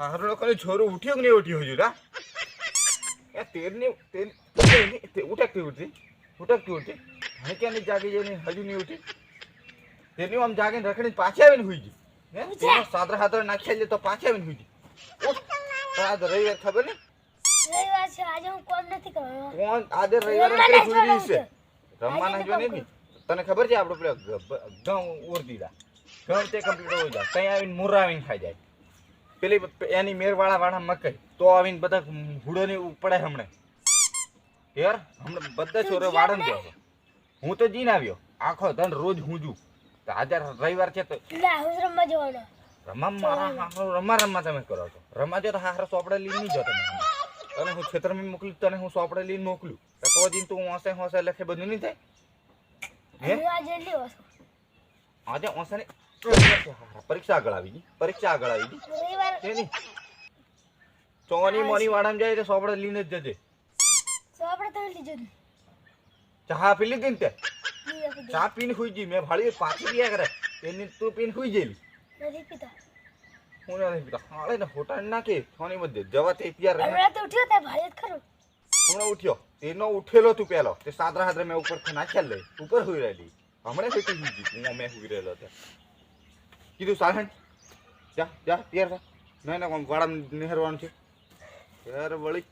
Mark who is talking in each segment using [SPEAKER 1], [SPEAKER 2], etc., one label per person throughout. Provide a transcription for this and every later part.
[SPEAKER 1] હારો લોકોને છોરું ઉઠ્યો કે નહીં ઉઠ્યો હજુ રા એ તેરની તેર તેરની- તે ઉઠકતી ઉઠતી ઉઠકતી ઉઠતી હવે ક્યાં નહીં જાગી જઈને હજુ નહીં ઉઠી? તેની આમ જાગીને રખડીને પાછી આવીને હુઈ ગઈ. હે? તેનો સાદરા હાથરે નાખ્યા છે તો પાછી આવીને હુઈ ગઈ. આજ રવિવાર ખબર ને
[SPEAKER 2] રવિવાર છે આજે હું નથી કરવાનો.
[SPEAKER 1] કોણ? આજે રવિવાર કરી છે? રમવાના જો નહીં તને ખબર છે આપણે પેલો ઘઉં દીધા ઘઉં તે કમ્પ્લીટ હોય જાય ત્યાં આવીને મુર્રા આવીને ખાઈ જાય. પેલી એની મેરવાળા વાળા મકઈ તો આવીને બધા હુડોની પડે હમણે. યાર હમણે બધા છોરો વાળન ગયો હું તો જીન આવ્યો. આખો ધન રોજ હું જુ આજે રવિવાર છે તો
[SPEAKER 2] રમવા જવાનો.
[SPEAKER 1] રમા મારા હારો રમા રમા તમે કરો છો. રમા જો તો હારો સોપડે લઈને નહીં જો તમે તને હું ખેતરમાં મોકલું તને હું સોપડે લઈને મોકલું તો તો જીન તું હોંશે હોંશે લખે બધું નહીં થાય? હે?
[SPEAKER 2] આજે
[SPEAKER 1] ઓસાની પરીક્ષા આગળ આવી ગઈ પરીક્ષા આગળ આવી ગઈ. છે ચોની મોની વાળામાં જાય તો સોપડે લઈને જ જજે.
[SPEAKER 2] તો
[SPEAKER 1] ચા પી લીધી ને તે. ચા પીને હુઈ ગઈ મેં ભાળી પાછી પીયા કરે. એની તું પીને હુઈ ગયેલી.
[SPEAKER 2] નથી પીતા.
[SPEAKER 1] હું નથી પીતા. હાલે ને હોટા નાખે છોની બધે જવા તે પિયા રહે.
[SPEAKER 2] હમણાં તો ઉઠ્યો તે ભાડે ખરું.
[SPEAKER 1] હમણાં ઉઠ્યો. તેનો ઉઠેલો તું પેલો. તે સાદરા હાદરા મેં ઉપર નાખ્યા લઈ. ઉપર હુઈ રહેલી. હમણાં ફીટી ગઈ મેં હુઈ રહેલો ત્યાં કીધું સાહેબ. જા જા તૈયાર થા. નહીં ના વાળા નહેરવાનું છે. ત્યારે વળી.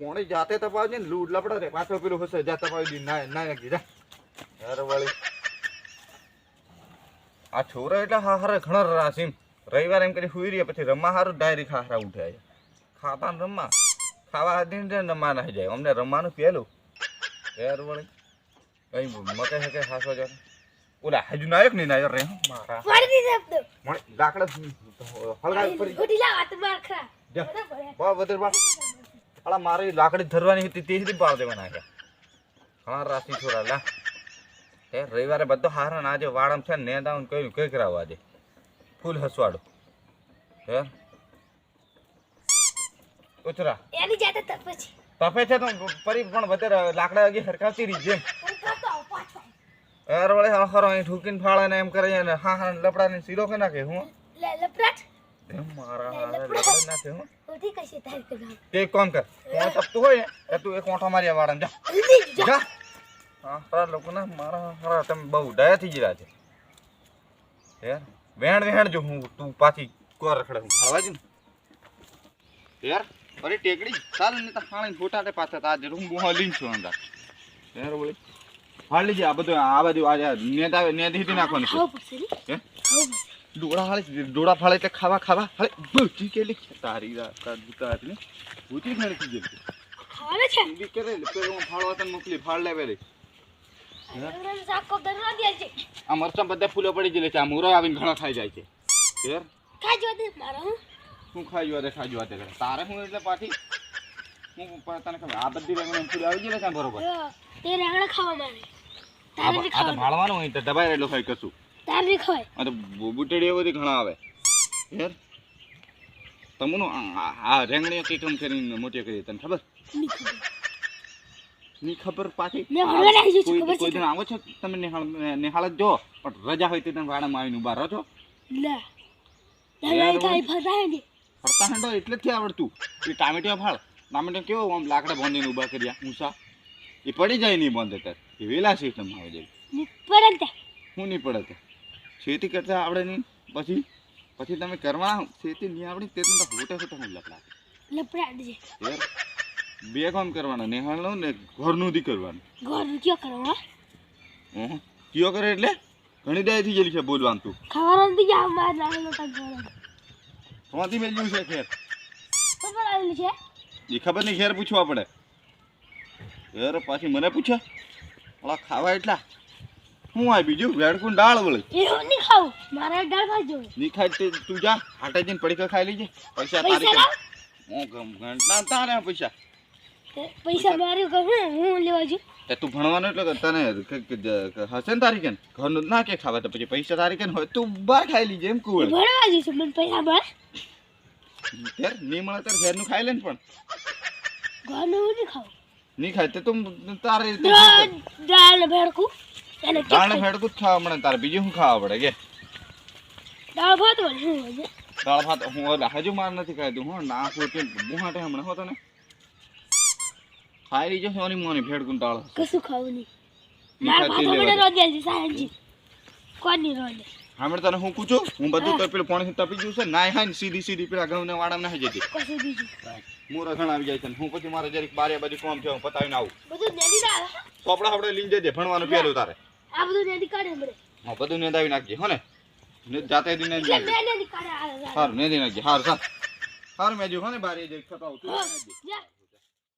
[SPEAKER 1] કોણે જાતે તપાવજે ને લૂડ લપડા રે પાછો પેલું હશે જા તપાવી દી ના ના નાખી જા. ત્યારે વળી. આ છોરા એટલે હા હારે ઘણા રાસીમ રવિવાર એમ કરી હુઈ રહી પછી રમવા હારું ડાયરી ખારા ઉઠ્યા છે. ખાતા રમવા. ખાવા દિન દિન રમવા નાખી જાય. અમને રમવાનું પહેલું યાર વળી. કઈ મકે હકે હાસો જાય ઓલા હજુ નાયક નહીં નાયર રે? મારા.
[SPEAKER 2] પાડી દીધે તો
[SPEAKER 1] મને લાકડા હલગા પડી.
[SPEAKER 2] ગોડી લાવ આ માર ખરા.
[SPEAKER 1] જા. બા બધે બા અલા મારી લાકડી ધરવાની હતી તે સુધી પાડ દેવાના નાખ્યા હા રાશિ છોરા લા. એ રવિવારે બધો હારા ને આજે વાળમ છે ને દાઉન કયું કઈ કરાવવા આજે? ફૂલ હસવાડો. હે? ઉતરા
[SPEAKER 2] એની જાતે તપ પછી
[SPEAKER 1] તપે છે તો પરી પણ વધારે લાકડા હજી હરકાવતી રહી જેમ યાર વળે ખરો અહીં ઠૂકીને ફાળે ને એમ કરે ને હા હા લપડા ને સીરો કે નાખે હું?
[SPEAKER 2] લપડાટ
[SPEAKER 1] એમ મારા હારે લપડા નાખે હું?
[SPEAKER 2] ઉઠી કશી તાર કે
[SPEAKER 1] તે કામ કર કોણ તપતું હોય ને તું એક ઓઠો મારી વાળા જા.
[SPEAKER 2] જલ્દી જા.
[SPEAKER 1] હા હારા લોકો ના મારા હારા તમે બહુ ડાયા થઈ ગયા છે. યાર વેણ વેણ જો હું તું પાછી કોર રખડે હું ખાવા જ યાર અરે ટેકડી ચાલ ને તો હાણી ફોટા પાછા તાજે હું બહુ લીન છું અંદર. યાર બોલે હાલ લીજે આ બધું આ બાજુ આ નેત આવે નેત હીટી નાખવાનું છે. ડોળા હાલે ડોળા ફાળે એટલે ખાવા ખાવા. હાલે બધી કેલી તારી તાર દુતા હતી ને. ભૂતી ઘણી થઈ ગઈ
[SPEAKER 2] ખાવે છે?
[SPEAKER 1] બી કરે પેલો ફાળવા તને મોકલી ફાળ લે પેલી
[SPEAKER 2] સાકો દરવા દે છે
[SPEAKER 1] આ મરચા બધા ફૂલો પડી ગયેલા છે. આ મૂરો આવીને ઘણો ખાઈ જાય છે. યાર
[SPEAKER 2] ખાજો દે મારા હું.
[SPEAKER 1] હું ખાઈ જોવા દે ખાજો દે. તારે હું એટલે પાછી હું તને ખબર આ બધી રેંગણી ફૂલ આવી ગયેલા છે બરોબર.
[SPEAKER 2] તે રેંગણા ખાવા માંડે. તારે
[SPEAKER 1] તો આ તો
[SPEAKER 2] ખાવાનું.
[SPEAKER 1] ભાળવાનું હોય તો દબાઈ રહેલો હોય કશું.
[SPEAKER 2] તારે નહીં ખવાય.
[SPEAKER 1] આ તો બુટેડીઓ બધી ઘણા આવે. યાર તમનું આ- આ રેંગણીઓ કઈ કામ કરીને મોટી કરી તને ખબર?
[SPEAKER 2] નહીં ખબર.
[SPEAKER 1] ની ખબર પાછી?
[SPEAKER 2] મેં ભણવા નાખી છે,
[SPEAKER 1] કોઈ
[SPEAKER 2] ખબર છે
[SPEAKER 1] કોઈ દિન આવો છો? તમે નિહાળ નિહાળ જ જો. પણ રજા હોય તો તમે વાડામાં આવીને ઊભા રહો છો.
[SPEAKER 2] લા.
[SPEAKER 1] યાર,
[SPEAKER 2] તારે ફરતા હે ને.
[SPEAKER 1] ફરતા હેંડો એટલે જ થી આવડતું. એ ટામેટિયા ફાળ. ટામેટિયા કેવો આમ લાકડા બાંધીને ઊભા કર્યા ઊંચા. એ પડી જાય નહીં બંધ તાર એ વેલા સિસ્ટમ આવે જાય.
[SPEAKER 2] પડે.
[SPEAKER 1] હું નહીં પડે તે ખેતી કરતા આવડે નહીં. પછી પછી તમે કરવા ખેતી નહીં આવડી તે તમને હોટે હોટે હું લપડા
[SPEAKER 2] લપડાટ છે
[SPEAKER 1] બે કામ કરવાના. નેહાળનું ને ઘરનું દી કરવાનું.
[SPEAKER 2] ઘરનું કયો કરવાનું
[SPEAKER 1] હં? કયો કરે એટલે? ઘણી દાય થઈ ગયેલી છે બોલવાનું તું.
[SPEAKER 2] ખાવાનું તો જા માર નાખેલો તા ઘર.
[SPEAKER 1] તમારી મેલ્યું છે ખેર?
[SPEAKER 2] ખબર આવેલી છે?
[SPEAKER 1] એ ખબર નહીં ઘેર પૂછવા પડે. યાર પાછી મને પૂછે ઓલા ખાવા એટલા? હું આ બીજું વેડકું દાળ વળી.
[SPEAKER 2] એવું નહીં ખાવું મારે દાળ ભાત જોવે
[SPEAKER 1] નહીં ખાય તે જા હાટે જઈને પડીકા ખાઈ લેજે પૈસા તારી હું ગમ- ઘંટા તારે પૈસા.
[SPEAKER 2] પૈસા મારે કહું હું લેવા જઉં.
[SPEAKER 1] તે તું ભણવાનું એટલે તને હશે ને તારી કેન? ઘરનું ના કે ખાવા તો પછી પૈસા તારી કેન હોય તું બહાર ખાઈ લીજે એમ કુવળ.
[SPEAKER 2] ભણવા જઈશું મને પૈસા મળે?
[SPEAKER 1] ત્યારે નહીં મળે ત્યારે ઘરનું ખાઈ લે ને પણ.
[SPEAKER 2] ઘરનું નહીં ખાવું
[SPEAKER 1] નહીં ખાય તો તું તારે
[SPEAKER 2] દાળ દાળ ભેળકું. એને
[SPEAKER 1] દાળ
[SPEAKER 2] કે
[SPEAKER 1] ફેડકું જ ખાવા મળે તારે. બીજું શું ખાવા પડે કે?
[SPEAKER 2] દાળ ભાત વળી
[SPEAKER 1] દાળ ભાત હું હજુ માર નથી ખાધું હું. ના ખોટી બુહાટે હમણાં હોતો ને ખાઈ લીજો સોની મોની ભેડકું દાળ.
[SPEAKER 2] કશું ખાવું નહીં.
[SPEAKER 1] તેલ
[SPEAKER 2] ભાતો મને રોજ સાહેબજી કોની રોજ?
[SPEAKER 1] હમણાં તને હું પૂછું? હું બધું તો પેલું પાણી તપી ગયું છે નાય ને સીધી સીધી પેલા ઘઉં ને વાડા નાહી જતી.
[SPEAKER 2] ઘણા
[SPEAKER 1] હું રખણ આવી જાય છે ને હું પછી મારે જરીક બારે બાજુ કોમ હું પતાવીને આવું. કપડા. આપણે લઈને જજે ભણવાનું પહેલું તારે.
[SPEAKER 2] આ બધું નેદી કાઢે હમણે.
[SPEAKER 1] હા બધું નેદાવી નાખજે હો ને? જાતે દી નેદી
[SPEAKER 2] એટલે
[SPEAKER 1] નાખજે.
[SPEAKER 2] મેં નેદી
[SPEAKER 1] નાખજે. સારું સારું. સારું મેં જો હો ને બારે જઈ ખપાવું તું.